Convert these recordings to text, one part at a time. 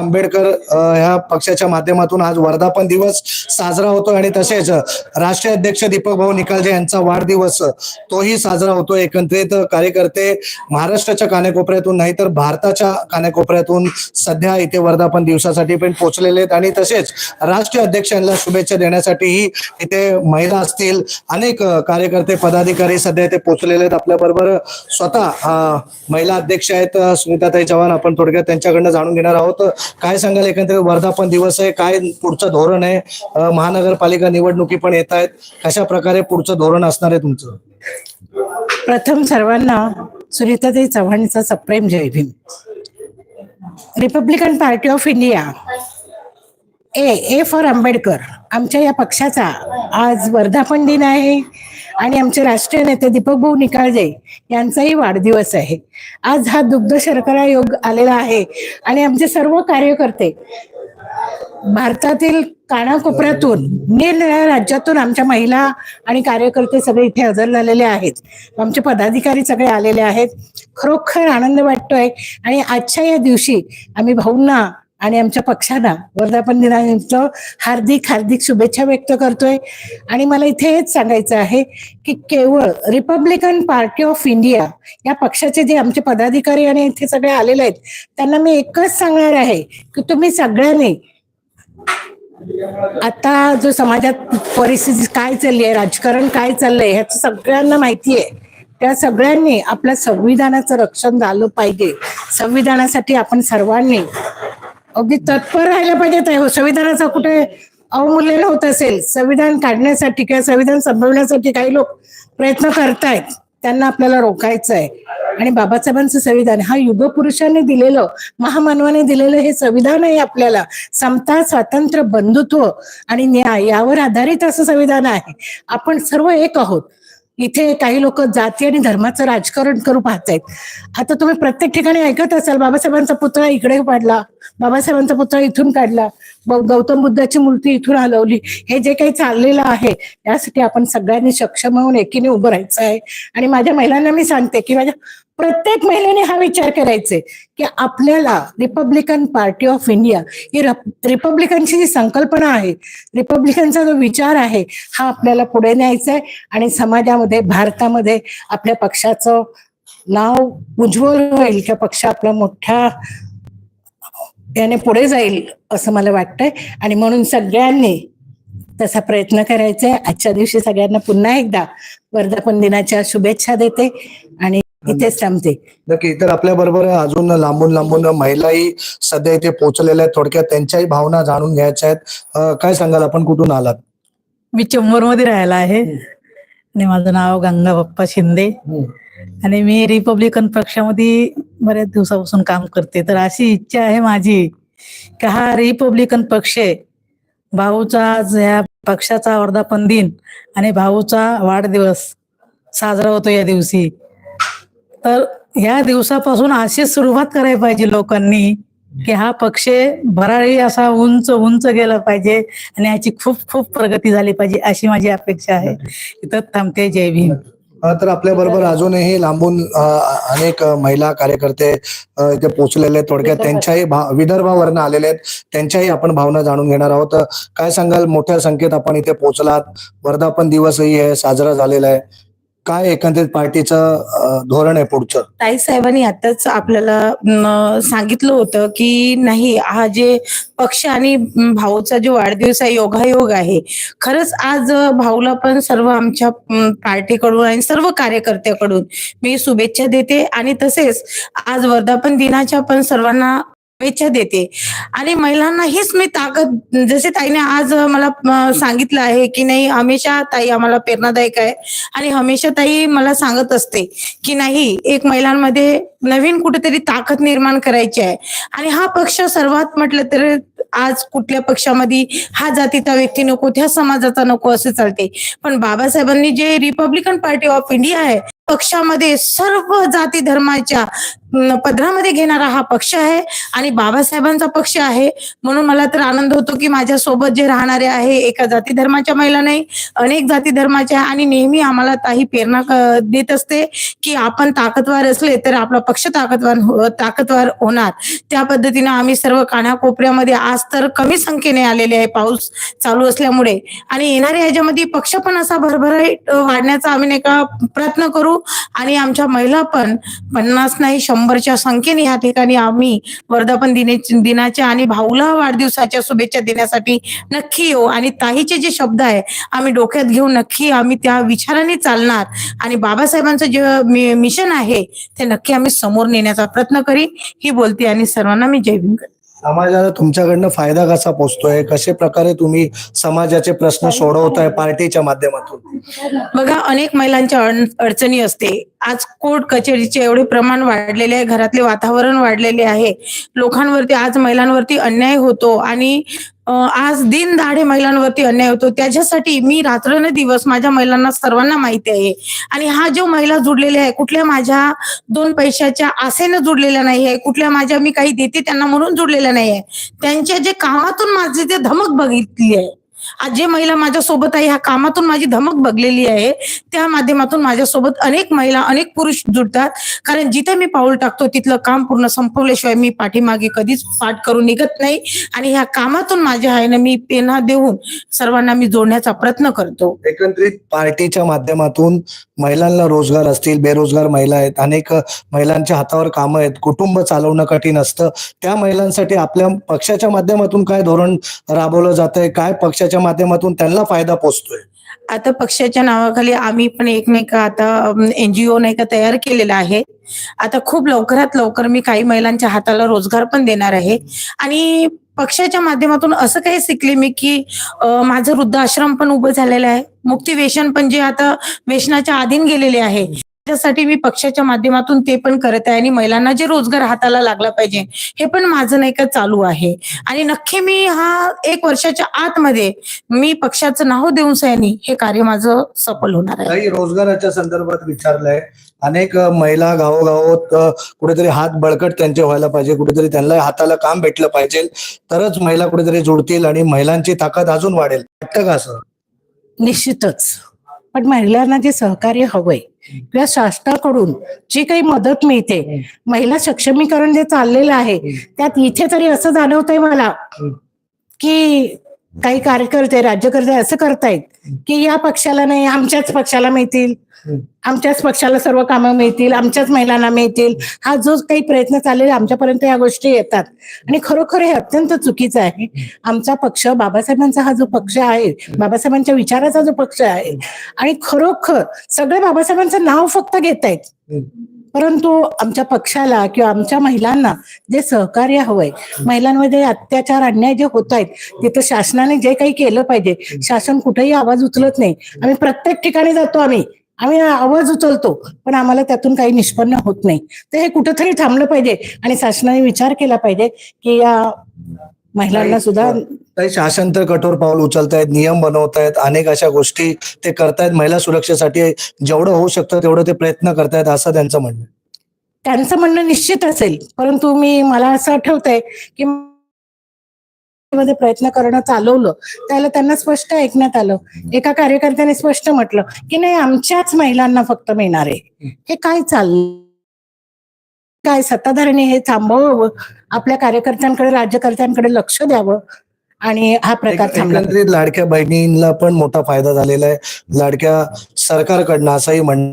आंबेडकर ह्या पक्षाच्या माध्यमातून आज वर्धापन दिवस साजरा होतो आणि तसेच राष्ट्रीय अध्यक्ष दीपक भाऊ निकालजे यांचा वाढदिवस तोही साजरा होतो एकत्रित कार्यकर्ते महाराष्ट्राच्या कानेकोपऱ्यातून नाही तर भारताच्या कानेकोपऱ्यातून सध्या इथे वर्धापन दिवसासाठी पण पोहोचलेले आहेत. आणि तसेच राष्ट्रीय अध्यक्षांना शुभेच्छा देण्यासाठीही इथे महिला असतील अनेक कार्यकर्ते पदाधिकारी सध्या इथे पोहोचलेले आहेत. आपल्या बरोबर स्वतः महिला अध्यक्ष आहेत अ, सुनीताताई चव्हाण. आपण थोडक्यात त्यांच्याकडनं जाणून घेणार आहोत. काय सांगाल? एकंदरीत वर्धापन दिवस आहे. काय पुढचं धोरण आहे? महानगरपालिका निवडणुकी पण येत आहेत. कशा प्रकारे पुढचं धोरण असणार आहे तुमचं? प्रथम सर्वांना सुनीताताई चव्हाणचा सप्रेम जय Bhim. Republican Party of India A A for Ambedkar. आमच्या या पक्षाचा आज वर्धापन दिन आहे आणि आमचे राष्ट्रीय नेते दीपक भाऊ निकाळजे यांचाही वाढदिवस आहे. आज हा दुग्ध शर्करा योग आलेला आहे आणि आमचे सर्व कार्यकर्ते भारतातील कानाकोपऱ्यातून निरनिराळ्या राज्यातून आमच्या महिला आणि कार्यकर्ते सगळे इथे हजर झालेले आहेत. आमचे पदाधिकारी सगळे आलेले आहेत. खरोखर आनंद वाटतोय आणि आजच्या या दिवशी आम्ही भाऊंना आणि आमच्या पक्षाला वर्धापन दिनानिमित्त हार्दिक हार्दिक शुभेच्छा व्यक्त करतोय. आणि मला इथे हेच सांगायचं आहे की केवळ रिपब्लिकन पार्टी ऑफ इंडिया या पक्षाचे जे आमचे पदाधिकारी आणि इथे सगळे आलेले आहेत त्यांना मी एकच सांगणार आहे की तुम्ही सगळ्यांनी आता जो समाजात परिस्थिती काय चालली आहे राजकारण काय चाललंय ह्याचं सगळ्यांना माहिती आहे. त्या सगळ्यांनी आपल्या संविधानाचं रक्षण झालं पाहिजे. संविधानासाठी आपण सर्वांनी अगदी तत्पर राहिलं पाहिजे ते. हो, संविधानाचा कुठे अवमूल्यन होत असेल संविधान काढण्यासाठी किंवा संविधान संभवण्यासाठी काही लोक प्रयत्न करतायत. त्यांना आपल्याला रोखायचं आहे आणि बाबासाहेबांचं संविधान हा युगपुरुषाने दिलेलं महामानवाने दिलेलं हे संविधान आहे आपल्याला. समता स्वातंत्र्य बंधुत्व आणि न्याय यावर आधारित असं संविधान आहे. आपण सर्व एक आहोत. इथे काही लोक जाती आणि धर्माचं राजकारण करू पाहतायत. आता तुम्ही प्रत्येक ठिकाणी ऐकत असाल बाबासाहेबांचा पुतळा इकडे पडला. बाबासाहेबांचा पुतळा इथून काढला. गौतम बुद्धाची मूर्ती इथून हलवली. हे जे काही चाललेलं आहे त्यासाठी आपण सगळ्यांनी सक्षम होऊन एकीने उभं राहायचं आहे. आणि माझ्या महिलांना मी सांगते की माझ्या प्रत्येक महिलेने हा विचार करायचे की आपल्याला रिपब्लिकन पार्टी ऑफ इंडिया ही रिपब्लिकनची जी संकल्पना आहे रिपब्लिकनचा जो विचार आहे हा आपल्याला पुढे न्यायचा आहे. आणि समाजामध्ये भारतामध्ये आपल्या पक्षाचं नाव उज्ज्वल होईल. किंवा पक्ष आपला मोठ्या याने पुढे जाईल असं मला वाटतंय. आणि म्हणून सगळ्यांनी तसा प्रयत्न करायचा आहे. आजच्या दिवशी सगळ्यांना पुन्हा एकदा वर्धापन दिनाच्या शुभेच्छा देते आणि इथेच थांबते नक्की तर आपल्या बरोबर अजून लांबून लांबून महिलाही सध्या इथे पोहोचलेल्या आहेत. थोडक्यात त्यांच्याही भावना जाणून घ्यायच्या आहेत. काय सांगाल? आपण कुठून आलात? मी चंबूरमध्ये राहायला आहे. आणि माझं नाव गंगा बाप्पा शिंदे आणि मी रिपब्लिकन पक्षामध्ये बऱ्याच दिवसापासून काम करते. तर अशी इच्छा आहे माझी की हा रिपब्लिकन पक्ष भाऊचा आज ह्या पक्षाचा वर्धापन दिन आणि भाऊचा वाढदिवस साजरा होतो या दिवशी. तर ह्या दिवसापासून अशी सुरुवात करायला पाहिजे लोकांनी की हा पक्ष भरारी असा उंच उंच गेला पाहिजे आणि याची खूप खूप प्रगती झाली पाहिजे अशी माझी अपेक्षा आहे. इथं थांबते. जय भीम. तर आपल्या बरोबर अजूनही लांबून अनेक महिला कार्यकर्ते इथे पोहोचलेले आहेत थोडक्यात. त्यांच्याही विदर्भावरनं आलेले आहेत. त्यांच्याही आपण भावना जाणून घेणार आहोत. काय सांगाल? मोठ्या संख्येत आपण इथे पोहोचलात. वर्धापन दिवसही आहे साजरा झालेला आहे. काय एकंदरीत पार्टीचं धोरण आहे पुढचं? ताई साहेबांनी आताच आपल्याला सांगितलं होतं की नाही हा जे पक्ष आणि भाऊचा जो वाढदिवस आहे योगायोग आहे खरंच आज भाऊला पण सर्व आमच्या पार्टीकडून आणि सर्व कार्यकर्त्याकडून मी शुभेच्छा देते. आणि तसेच आज वर्धापन दिनाच्या पण सर्वांना शुभेच्छा देते. आणि महिलांना हीच मी ताकद जसे ताईने आज मला सांगितलं आहे की नाही हमेशा ताई आम्हाला प्रेरणादायक आहे. आणि हमेशा ताई मला सांगत असते की नाही एक महिलांमध्ये नवीन कुठेतरी ताकद निर्माण करायची आहे. आणि हा पक्ष सर्वात म्हटलं तर आज कुठल्या पक्षामध्ये हा जातीचा व्यक्ती नको त्या समाजाचा नको असे चालते. पण बाबासाहेबांनी जे रिपब्लिकन पार्टी ऑफ इंडिया आहे पक्षामध्ये सर्व जाती धर्माच्या पदरामध्ये घेणारा हा पक्ष आहे. आणि बाबासाहेबांचा पक्ष आहे. म्हणून मला तर आनंद होतो की माझ्या सोबत जे राहणारे आहे एका जाती धर्माच्या महिला नाही अनेक जाती धर्माच्या आणि नेहमी आम्हाला ताही प्रेरणा देत असते की आपण ताकदवार असले तर आपला पक्ष ताकदवान हो- ताकदवार होणार. त्या पद्धतीने आम्ही सर्व कानाकोपऱ्यामध्ये आज तर कमी संख्येने आलेले आहे. पाऊस चालू असल्यामुळे. आणि येणाऱ्या ह्याच्यामध्ये पक्ष पण असा भरभराट वाढण्याचा आम्ही नाही का प्रयत्न करू. आणि आमच्या महिला पण पन्नास नाही शंभरच्या संख्येने या ठिकाणी आम्ही वर्धापन दिने दिनाच्या आणि भाऊला वाढदिवसाच्या शुभेच्छा देण्यासाठी नक्की येऊ. आणि ताईचे जे शब्द आहे आम्ही डोक्यात घेऊन नक्की आम्ही त्या विचाराने चालणार. आणि बाबासाहेबांचं जे मिशन आहे ते नक्की आम्ही समोर नेण्याचा प्रयत्न करीन ही बोलते आणि सर्वांना मी जय भीम करते. समाजाला तुमच्याकडनं फायदा कसा पोचतोय? कशा प्रकारे तुम्ही समाजाचे प्रश्न सोडवताय पार्टीच्या माध्यमातून? बघा अनेक महिलांच्या अड- अडचणी असते. आज कोर्ट कचेरीचे एवढे प्रमाण वाढलेले आहे घरातले वातावरण वाढलेले आहे. लोकांवरती आज महिलांवरती अन्याय होतो आणि आज दिन धाडे महिलांवरती अन्याय होतो. त्याच्यासाठी मी रात्र दिवस माझ्या महिलांना सर्वांना माहिती आहे. आणि हा जो महिला जुडलेल्या आहे कुठल्या माझ्या दोन पैशाच्या आसेनं जुडलेल्या नाही आहे कुठल्या माझ्या मी काही देते त्यांना म्हणून जुडलेल्या नाही आहे. त्यांच्या जे कामातून माझी ते धमक बघितली आहे. आज जे महिला माझ्या सोबत आहे ह्या कामातून माझी धमक बघलेली आहे. त्या माध्यमातून माझ्यासोबत अनेक महिला अनेक पुरुष जुडतात. कारण जिथे मी पाऊल टाकतो तिथलं काम पूर्ण संपवल्याशिवाय मी पाठीमागे कधीच पाठ करून निघत नाही. आणि ह्या कामातून माझ्या आहे ना मी पेना देऊन सर्वांना मी जोडण्याचा प्रयत्न करतो. एकंदरीत पार्टीच्या माध्यमातून महिलांना रोजगार असतील बेरोजगार महिला आहेत अनेक महिलांच्या हातावर कामं आहेत कुटुंब चालवणं कठीण असतं. त्या महिलांसाठी आपल्या पक्षाच्या माध्यमातून काय धोरण राबवलं जात आहे काय पक्षाच्या माध्यमातून त्यांना फायदा पोहोचतोय आता पक्षाच्या नावाखाली आम्ही पण एक नाही का आता एनजीओ नाही का तयार केलेला आहे. आता खूप लवकरात लवकर मी काही महिलांच्या हाताला रोजगार पण देणार आहे. आणि पक्षाच्या माध्यमातून असं काही शिकले मी की माझं वृद्धाश्रम पण उभं झालेलं आहे. मुक्ती वेशन पण जे आता वेशनाच्या अधीन गेलेले आहे. त्यासाठी मी पक्षाच्या माध्यमातून ते पण करत आहे आणि महिलांना जे रोजगार हाताला लागला पाहिजे हे पण माझं नाही का चालू आहे. आणि नक्की मी हा एक वर्षाच्या आतमध्ये मी पक्षाचं नाव देऊन सैनी हे कार्य माझं सफल होणार आहे. काही रोजगाराच्या संदर्भात विचारलंय. अनेक महिला गावोगावात कुठेतरी हात बळकट त्यांचे व्हायला पाहिजे कुठेतरी त्यांना हाताला काम भेटलं पाहिजे तरच महिला कुठेतरी जुडतील आणि महिलांची ताकद अजून वाढेल. वाटतं का असं? निश्चितच. पण महिलांना जे सहकार्य हवंय किंवा शासनाकडून जी काही मदत मिळते महिला सक्षमीकरण जे चाललेलं आहे त्यात इथे तरी असं जाणवतंय मला की काही कार्यकर्ते राज्यकर्ते असं करतायत की या पक्षाला नाही आमच्याच पक्षाला मिळतील. आमच्याच पक्षाला सर्व कामं मिळतील आमच्याच महिलांना मिळतील. हा जो काही प्रयत्न चाललेला आमच्यापर्यंत या गोष्टी येतात. आणि खरोखर हे अत्यंत चुकीचं आहे. आमचा पक्ष बाबासाहेबांचा हा जो पक्ष आहे बाबासाहेबांच्या विचाराचा जो पक्ष आहे आणि खरोखर सगळे बाबासाहेबांचं नाव फक्त घेत आहेत परंतु आमच्या पक्षाला किंवा आमच्या महिलांना जे सहकार्य हवंय महिलांमध्ये अत्याचार अन्याय जे होत आहेत तिथं शासनाने जे काही केलं पाहिजे शासन कुठेही आवाज उचलत नाही. आम्ही प्रत्येक ठिकाणी जातो आम्ही. आम्ही आवाज उचलतो पण आम्हाला त्यातून काही निष्पन्न होत नाही. तर हे कुठंतरी थांबलं पाहिजे आणि शासनाने विचार केला पाहिजे की या महिलांना सुद्धा काही शासन तर कठोर पाऊल उचलतायत नियम बनवतायत अनेक अशा गोष्टी ते करतायत महिला सुरक्षेसाठी जेवढं होऊ शकतं तेवढं ते प्रयत्न करतायत असं त्यांचं म्हणणं. त्यांचं म्हणणं निश्चित असेल परंतु मी मला असं आठवतंय की मध्ये प्रयत्न करणं चालवलं त्याला त्यांना स्पष्ट ऐकण्यात आलं. एका कार्यकर्त्याने स्पष्ट म्हटलं की नाही आमच्याच महिलांना फक्त मिळणार आहे. हे काय चाललं काय सत्ताधाऱ्यांनी हे थांबवावं आपल्या कार्यकर्त्यांकडे राज्यकर्त्यांकडे लक्ष द्यावं आणि हा प्रकार एकंदरीत लाडक्या बहिणींना पण मोठा फायदा झालेला आहे. लाडक्या सरकारकडनं असंही म्हण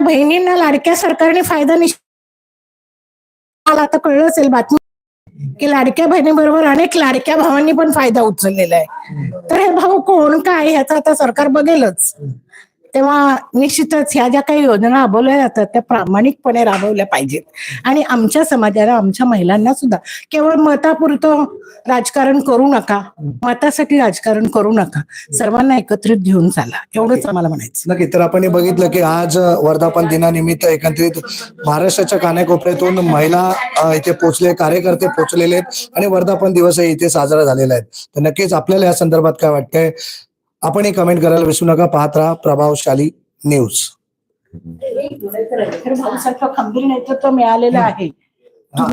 बहिणींना लाडक्या सरकारने फायदा निश्चित मला आता कळलं असेल बातमी की लाडक्या बहिणीबरोबर अनेक लाडक्या भावांनी पण फायदा उचललेला आहे. तर हे भाऊ कोण काय ह्याचं आता सरकार बघेलच. तेव्हा निश्चितच ह्या ज्या काही योजना राबवल्या जातात त्या प्रामाणिकपणे राबवल्या पाहिजेत. आणि आमच्या समाजाला आमच्या महिलांना सुद्धा केवळ मतापुरतं राजकारण करू नका. मतासाठी राजकारण करू नका. सर्वांना एकत्रित घेऊन चाला. एवढंच आम्हाला म्हणायचं. नक्की. तर आपण हे बघितलं की आज वर्धापन दिनानिमित्त एकत्रित महाराष्ट्राच्या कानाकोपऱ्यातून महिला इथे पोहोचले कार्यकर्ते पोहोचलेले आहेत. आणि वर्धापन दिवसही इथे साजरा झालेला आहे. तर नक्कीच आपल्याला या संदर्भात काय वाटतंय? आपण हे कमेंट करायला विसरू नका. पाहत राहा प्रभावशाली न्यूज खंबीर नेतृत्व मिळालेलं आहे. हा.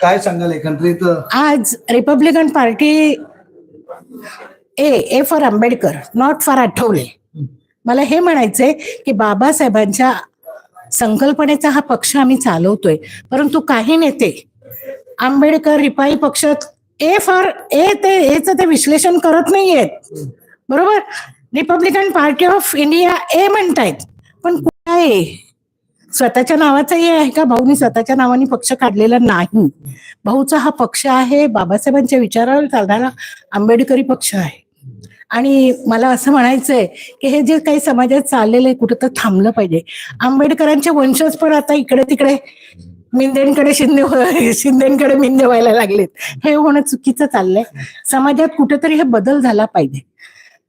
काय सांगाल एकत्रित आज Republican Party A A for Ambedkar not for Athawale. मला हे म्हणायचंय की बाबासाहेबांच्या संकल्पनेचा हा पक्ष आम्ही चालवतोय. परंतु काही नेते आंबेडकर रिपाई पक्षात ए फॉर ए ते एचं ते विश्लेषण करत नाहीयेत. बरोबर? Republican Party of India A म्हणतायत. पण काय आहे? स्वतःच्या नावाचा हे आहे का? भाऊनी स्वतःच्या नावाने पक्ष काढलेला नाही. भाऊचा हा पक्ष आहे बाबासाहेबांच्या विचारावर चालणारा आंबेडकरी पक्ष आहे. आणि मला असं म्हणायचंय की हे जे काही समाजात चाललेलं आहे कुठं तर थांबलं पाहिजे. आंबेडकरांचे वंशज पण आता इकडे तिकडे मिंदेंकडे शिंदे शिंदेंकडे शिंदेकडे मिंदे व्हायला लागलेत. हे होणं चुकीचं चाललंय. समाजात कुठेतरी हे बदल झाला पाहिजे.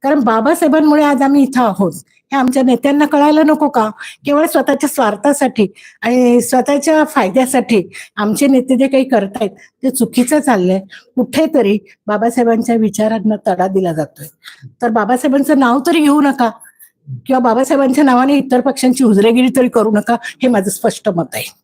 कारण बाबासाहेबांमुळे आज आम्ही इथं आहोत. हे आमच्या नेत्यांना कळायला नको का? केवळ स्वतःच्या स्वार्थासाठी आणि स्वतःच्या फायद्यासाठी आमचे नेते जे काही करतायत ते चुकीचं चाललंय. कुठेतरी बाबासाहेबांच्या विचारांना तडा दिला जातोय. तर बाबासाहेबांचं नाव तरी घेऊ नका. किंवा बाबासाहेबांच्या नावाने इतर पक्षांची हुजरेगिरी तरी करू नका हे माझं स्पष्ट मत आहे.